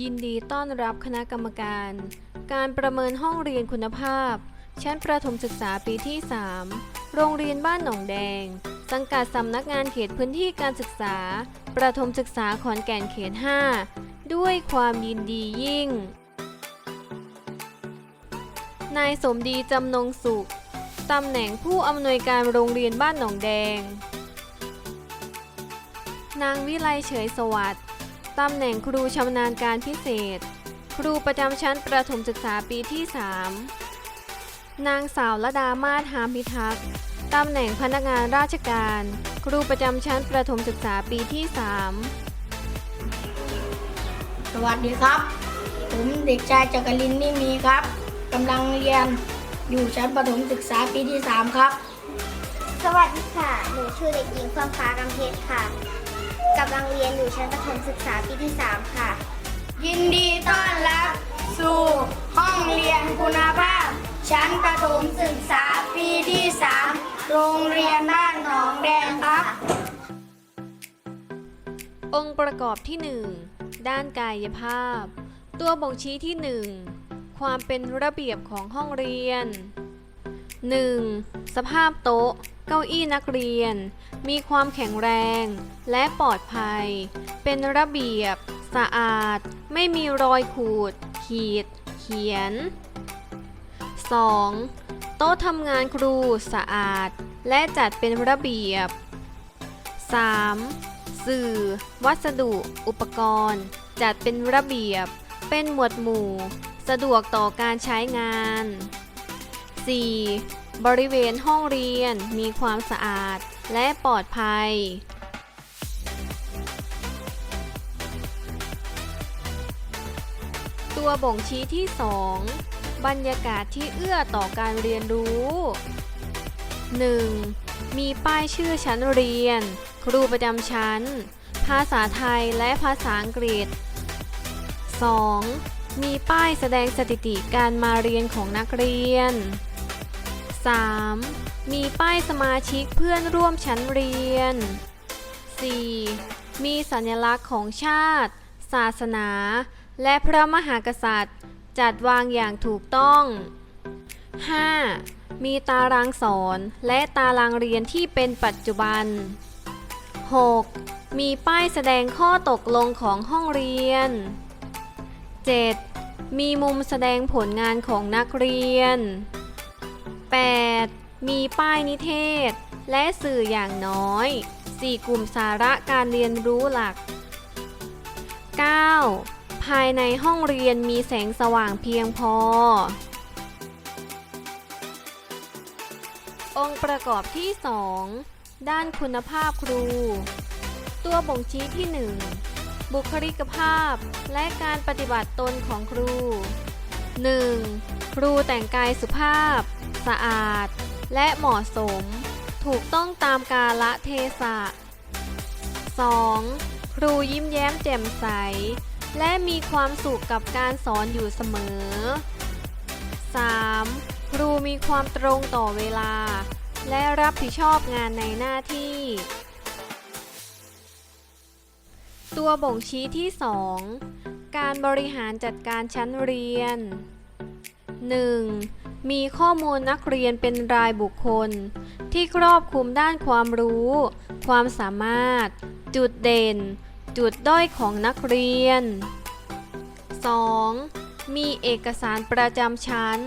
ยินดีต้อนรับคณะกรรมการ การประเมินห้องเรียนคุณภาพ ชั้นประถมศึกษาปีที่ 3 โรงเรียนบ้านหนองแดง สังกัดสำนักงานเขตพื้นที่การศึกษา ประถมศึกษาขอนแก่นเขต 5 ด้วยความยินดียิ่ง นายสมดีจำนงสุข ตำแหน่งผู้อำนวยการโรงเรียนบ้านหนองแดง นางวิไลเฉยสวัสดิ์ตำแหน่งครูชำนาญการพิเศษ ครูประจำชั้นประถมศึกษาปีที่ 3 นางสาวละดามาศหามพิทักษ์ตำแหน่งพนักงานราชการ ครูประจำชั้นประถมศึกษาปีที่ 3 สวัสดีครับ ผมเด็กชายจักรินทร์นิมีครับ กำลังเรียนอยู่ชั้นประถมศึกษาปีที่ 3 ครับ สวัสดีค่ะ หนูชื่อเด็กหญิงเฟื่องฟ้ากำเพชรค่ะกำลังเรียนอยู่ชั้นประถมศึกษาปีที่ 3 ค่ะ ยินดีต้อนรับ สู่ห้องเรียนคุณภาพ ชั้นประถมศึกษาปีที่ 3 โรงเรียนบ้านหนองแดงครับ3องค์ประกอบที่ 1 ด้านกายภาพ ตัวบ่งชี้ที่ 1 ความเป็นระเบียบของห้องเรียน 1. สภาพโต๊ะ เก้าอี้นักเรียน มีความแข็งแรงและปลอดภัย เป็นระเบียบ สะอาด ไม่มีรอยขูด ขีด เขียน 2. โต๊ะทำงานครูสะอาด และจัดเป็นระเบียบ 3. สื่อ วัสดุ อุปกรณ์ จัดเป็นระเบียบ เป็นหมวดหมู่ สะดวกต่อการใช้งาน 4. บริเวณห้องเรียนมีความสะอาดและปลอดภัย ตัวบ่งชี้ที่ 2 บรรยากาศที่เอื้อต่อการเรียนรู้ 1. มีป้ายชื่อชั้นเรียน ครูประจำชั้น ภาษาไทยและภาษาอังกฤษ 2. มีป้ายแสดงสถิติการมาเรียนของนักเรียน 3. มีป้ายสมาชิกเพื่อนร่วมชั้นเรียน 4. มีสัญลักษณ์ของชาติ ศาสนา และพระมหากษัตริย์ จัดวางอย่างถูกต้อง 5. มีตารางสอนและตารางเรียนที่เป็นปัจจุบัน 6. มีป้ายแสดงข้อตกลงของห้องเรียน 7. มีมุมแสดงผลงานของนักเรียน 8. มีป้ายนิเทศ และสื่ออย่างน้อย 4 กลุ่มสาระการเรียนรู้หลัก 9. ภายในห้องเรียนมีแสงสว่างเพียงพอ องค์ประกอบที่ 2 ด้านคุณภาพครู ตัวบ่งชี้ที่ 1 บุคลิกภาพ และการปฏิบัติตนของครู 1. ครูแต่งกายสุภาพ สะอาด และเหมาะสม ถูกต้องตามกาละเทศะ 2. ครูยิ้มแย้มแจ่มใส และมีความสุขกับการสอนอยู่เสมอ 3. ครูมีความตรงต่อเวลา และรับผิดชอบงานในหน้าที่ ตัวบ่งชี้ที่ 2 การบริหารจัดการชั้นเรียน 1. มีข้อมูลนักเรียนเป็นรายบุคคล ที่ครอบคลุมด้านความรู้ ความสามารถ จุดเด่น จุดด้อยของนักเรียน 2. มีเอกสารประจำชั้น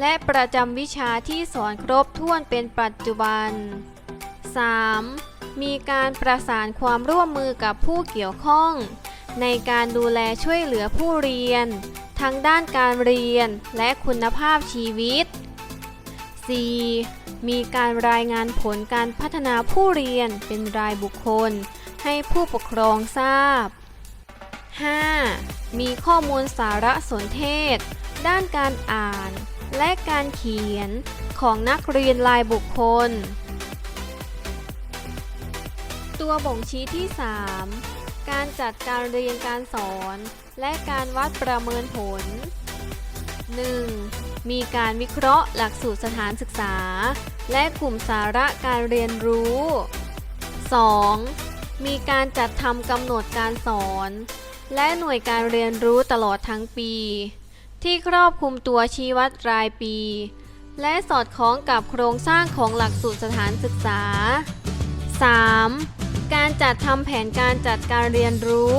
และประจำวิชาที่สอนครบถ้วนเป็นปัจจุบัน 3. มีการประสานความร่วมมือกับผู้เกี่ยวข้อง ในการดูแลช่วยเหลือผู้เรียน ทั้งด้านการเรียนและคุณภาพชีวิต 4. มีการรายงานผลการพัฒนาผู้เรียนเป็นรายบุคคล ให้ผู้ปกครองทราบ 5. มีข้อมูลสารสนเทศ ด้านการอ่าน และการเขียนของนักเรียนรายบุคคล ตัวบ่งชี้ที่ 3 การจัดการเรียนการสอน และการวัดประเมินผล 1. มีการวิเคราะห์หลักสูตรสถานศึกษา และกลุ่มสาระการเรียนรู้ 2. มีการจัดทำกำหนดการสอน และหน่วยการเรียนรู้ตลอดทั้งปี ที่ครอบคลุมตัวชี้วัดรายปี และสอดคล้องกับโครงสร้างของหลักสูตรสถานศึกษา 3. การจัดทำแผนการจัดการเรียนรู้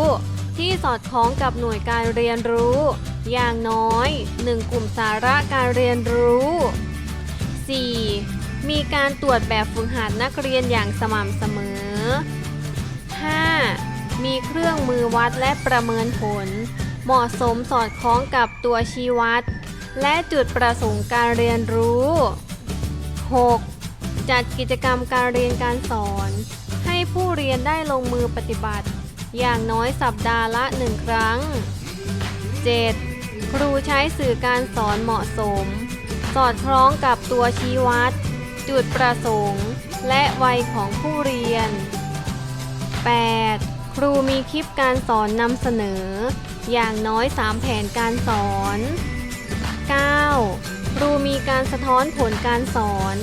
ที่สอดคล้องกับหน่วยการเรียนรู้ อย่างน้อย 1 กลุ่มสาระการเรียนรู้ 4. มีการตรวจแบบฝึกหัดนักเรียนอย่างสม่ำเสมอ 5. มีเครื่องมือวัดและประเมินผล เหมาะสมสอดคล้องกับตัวชี้วัด และจุดประสงค์การเรียนรู้ 6. จัดกิจกรรมการเรียนการสอน ผู้เรียนได้ลงมือปฏิบัติ อย่างน้อยสัปดาห์ละหนึ่งครั้ง 7. ครูใช้สื่อการสอนเหมาะสม สอดคล้องกับตัวชี้วัด จุดประสงค์ และวัยของผู้เรียน 8. ครูมีคลิปการสอนนำเสนอ อย่างน้อย 3 แผนการสอน 9. ครูมีการสะท้อนผลการสอน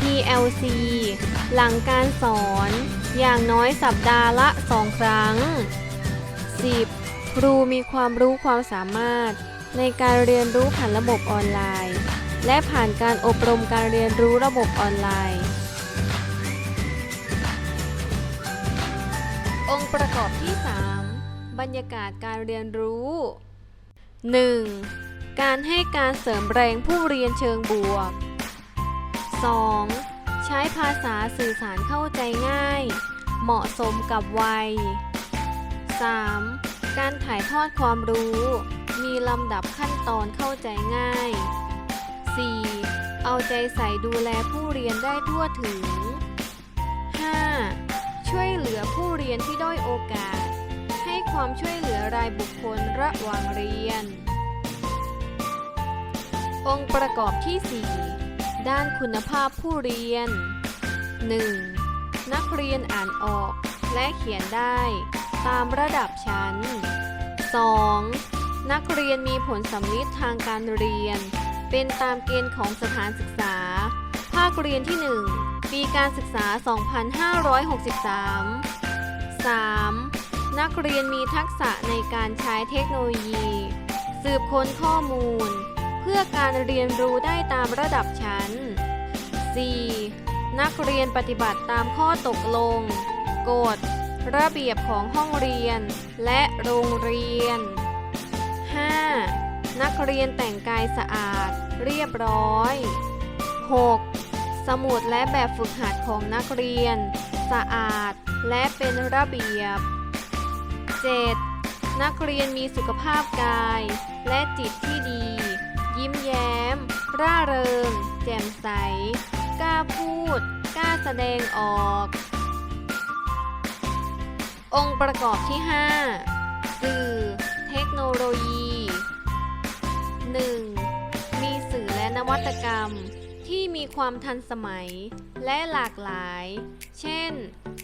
PLC หลังการสอน อย่างน้อยสัปดาห์ละ2ครั้ง 10. ครูมีความรู้ความสามารถ ในการเรียนรู้ผ่านระบบออนไลน์ และผ่านการอบรมการเรียนรู้ระบบออนไลน์ องค์ประกอบที่ 3 บรรยากาศการเรียนรู้ 1. การให้การเสริมแรงผู้เรียนเชิงบวก 2. ใช้ภาษาสื่อสารเข้าใจง่าย เหมาะสมกับวัย 3. การถ่ายทอดความรู้ มีลำดับขั้นตอนเข้าใจง่าย 4. เอาใจใส่ดูแลผู้เรียนได้ทั่วถึง 5. ช่วยเหลือผู้เรียนที่ด้อยโอกาส ให้ความช่วยเหลือรายบุคคลระหว่างเรียน องค์ประกอบที่ 4 ด้านคุณภาพผู้เรียน 1. นักเรียนอ่านออกและเขียนได้ตามระดับชั้น 2. นักเรียนมีผลสำลิดทางการเรียน เป็นตามเกณฑ์ของสถานศึกษา ภาคเรียนที่ 1 ปีการศึกษา 2563 3. นักเรียนมีทักษะในการใช้เทคโนโลยี สืบค้นข้อมูล พื่อการเรียนรู้ได้ตามระดับชั้น 4. นักเรียนปฏิบัติตามข้อตกลง กฎ ระเบียบของห้องเรียน และโรงเรียน 5. นักเรียนแต่งกายสะอาด เรียบร้อย 6. สมุดและแบบฝึกหัดของนักเรียน สะอาด และเป็นระเบียบ 7. นักเรียนมีสุขภาพกาย และจิตที่ดี ยิ้มแย้ม ร่าเริง แจ่มใส กล้าพูด กล้าแสดงออก องค์ประกอบที่ 5 สื่อ เทคโนโลยี 1. มีสื่อและนวัตกรรมที่มีความทันสมัยและหลากหลาย เช่น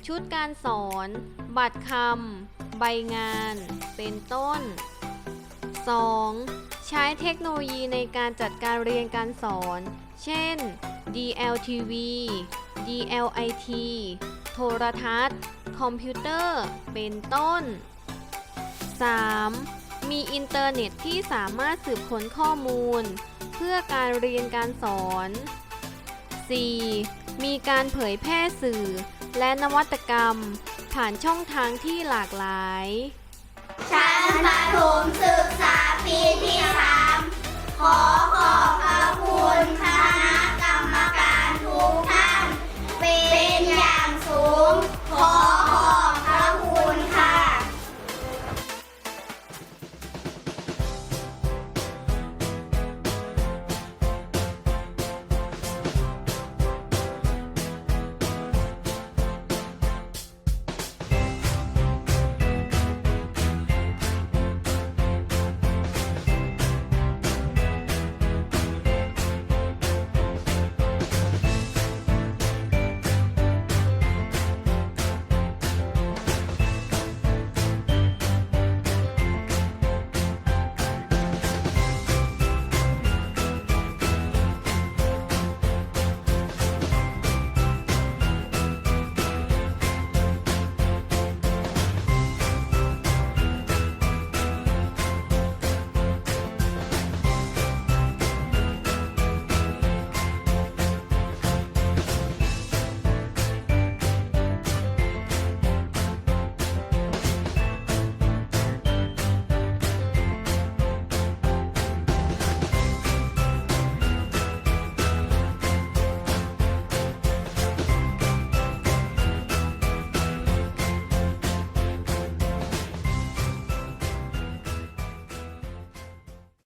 ชุดการสอน บัตรคำ ใบงาน เป็นต้น 2. ใช้เทคโนโลยีในการจัดการเรียนการสอน เช่น DLTV DLIT โทรทัศน์ คอมพิวเตอร์ เป็นต้น 3. มีอินเทอร์เน็ตที่สามารถสืบค้นข้อมูล เพื่อการเรียนการสอน 4. มีการเผยแพร่สื่อ และนวัตกรรม ผ่านช่องทางที่หลากหลาย ชั้นประถมศึกษา ปีที่สามขอขอบพระคุณคณะกรรมการทุกท่าน เป็นอย่างสูงขอ